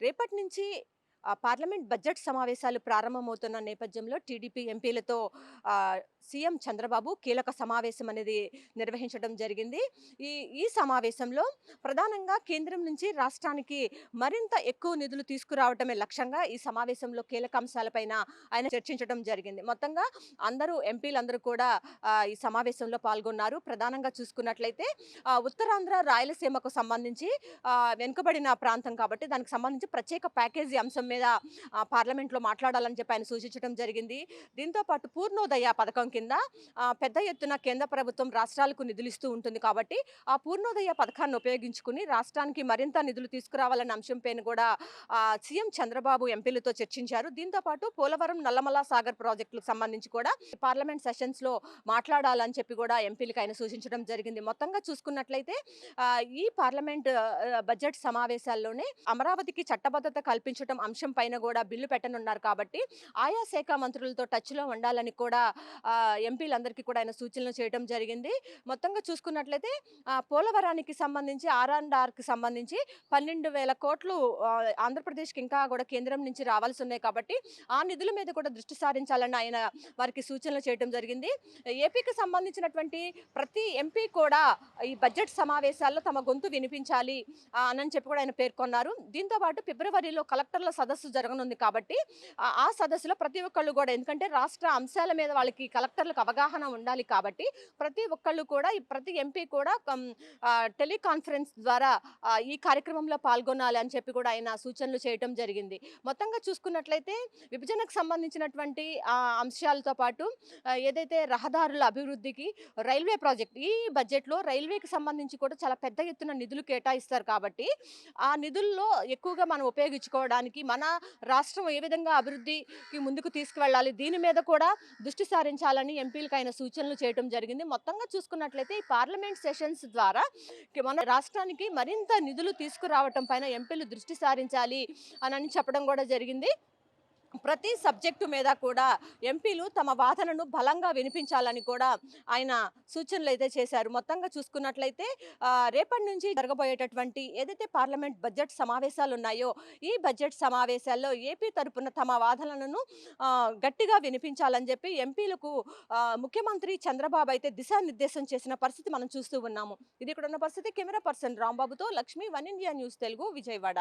రేపటి నుంచి parliament budget సమావేశాలు ప్రారంభమవుతున్న నేపథ్యంలో టీడీపీ ఎంపీలతో సీఎం చంద్రబాబు కీలక సమావేశం అనేది నిర్వహించడం జరిగింది. ఈ ఈ సమావేశంలో ప్రధానంగా కేంద్రం నుంచి రాష్ట్రానికి మరింత ఎక్కువ నిధులు తీసుకురావటమే లక్ష్యంగా ఈ సమావేశంలో కీలక అంశాలపైన ఆయన చర్చించడం జరిగింది. మొత్తంగా అందరూ ఎంపీలందరూ కూడా ఈ సమావేశంలో పాల్గొన్నారు. ప్రధానంగా చూసుకున్నట్లయితే ఉత్తరాంధ్ర రాయలసీమకు సంబంధించి వెనుకబడిన ప్రాంతం కాబట్టి దానికి సంబంధించి ప్రత్యేక ప్యాకేజీ అంశం మీద పార్లమెంట్లో మాట్లాడాలని చెప్పి ఆయన సూచించడం జరిగింది. దీంతో పాటు పూర్ణోదయ పథకం కింద పెద్ద ఎత్తున కేంద్ర ప్రభుత్వం రాష్ట్రాలకు నిధులు ఇస్తూ ఉంటుంది కాబట్టి ఆ పూర్ణోదయ పథకాన్ని ఉపయోగించుకుని రాష్ట్రానికి మరింత నిధులు తీసుకురావాలన్న అంశంపైన కూడా సీఎం చంద్రబాబు ఎంపీలతో చర్చించారు. దీంతో పాటు పోలవరం నల్లమల సాగర్ ప్రాజెక్టులకు సంబంధించి కూడా పార్లమెంట్ సెషన్స్లో మాట్లాడాలని చెప్పి కూడా ఎంపీలకు ఆయన సూచించడం జరిగింది. మొత్తంగా చూసుకున్నట్లయితే ఈ పార్లమెంట్ బడ్జెట్ సమావేశాల్లోనే అమరావతికి చట్టబద్ధత కల్పించడం అంశం పైన కూడా బిల్లు పెట్టనున్నారు కాబట్టి ఆయా శాఖ మంత్రులతో టచ్లో ఉండాలని కూడా ఎంపీలందరికీ కూడా ఆయన సూచనలు చేయడం జరిగింది. మొత్తంగా చూసుకున్నట్లయితే పోలవరానికి సంబంధించి ఆర్ అండ్ ఆర్కి సంబంధించి పన్నెండు వేల కోట్లు ఆంధ్రప్రదేశ్కి ఇంకా కూడా కేంద్రం నుంచి రావాల్సి ఉన్నాయి కాబట్టి ఆ నిధుల మీద కూడా దృష్టి సారించాలని ఆయన వారికి సూచనలు చేయడం జరిగింది. ఏపీకి సంబంధించినటువంటి ప్రతి ఎంపీ కూడా ఈ బడ్జెట్ సమావేశాల్లో తమ గొంతు వినిపించాలి ఆ, అని చెప్పి కూడా ఆయన పేర్కొన్నారు. దీంతో పాటు ఫిబ్రవరిలో కలెక్టర్ల సదస్సు జరగనుంది కాబట్టి ఆ- సదస్సులో ప్రతి ఒక్కళ్ళు కూడా ఎందుకంటే రాష్ట్ర అంశాల మీద వాళ్ళకి కలెక్టర్లకు అవగాహన ఉండాలి కాబట్టి ప్రతి ఒక్కళ్ళు కూడా ప్రతి ఎంపీ కూడా టెలికాన్ఫరెన్స్ ద్వారా ఈ కార్యక్రమంలో పాల్గొనాలి అని చెప్పి కూడా ఆయన సూచనలు చేయటం జరిగింది. మొత్తంగా చూసుకున్నట్లయితే విభజనకు సంబంధించినటువంటి అంశాలతో పాటు ఏదైతే రహదారుల అభివృద్ధికి రైల్వే ప్రాజెక్ట్ ఈ బడ్జెట్లో రైల్వేకి సంబంధించి కూడా చాలా పెద్ద ఎత్తున నిధులు కేటాయిస్తారు కాబట్టి ఆ నిధుల్లో ఎక్కువగా మనం ఉపయోగించుకోవడానికి మన రాష్ట్రం ఏ విధంగా అభివృద్ధికి ముందుకు తీసుకువెళ్ళాలి? దీని మీద కూడా దృష్టి సారించాలని ఎంపీలకు ఆయన సూచనలు చేయడం జరిగింది. మొత్తంగా చూసుకున్నట్లయితే ఈ పార్లమెంట్ సెషన్స్ ద్వారా మన రాష్ట్రానికి మరింత నిధులు తీసుకురావటం పైన ఎంపీలు దృష్టి సారించాలి అని చెప్పడం కూడా జరిగింది. ప్రతి సబ్జెక్టు మీద కూడా ఎంపీలు తమ వాదనను బలంగా వినిపించాలని కూడా ఆయన సూచనలు అయితే చేశారు. మొత్తంగా చూసుకున్నట్లయితే రేపటి నుంచి జరగబోయేటటువంటి ఏదైతే పార్లమెంట్ బడ్జెట్ సమావేశాలు ఉన్నాయో ఈ బడ్జెట్ సమావేశాల్లో ఏపీ తరపున తమ వాదనలను గట్టిగా వినిపించాలని చెప్పి ఎంపీలకు ముఖ్యమంత్రి చంద్రబాబు అయితే దిశానిర్దేశం చేసిన పరిస్థితి మనం చూస్తూ ఉన్నాము. ఇది ఇక్కడ ఉన్న పరిస్థితి. Camera person రాంబాబుతో Lakshmi one India news Telugu Vijayawada.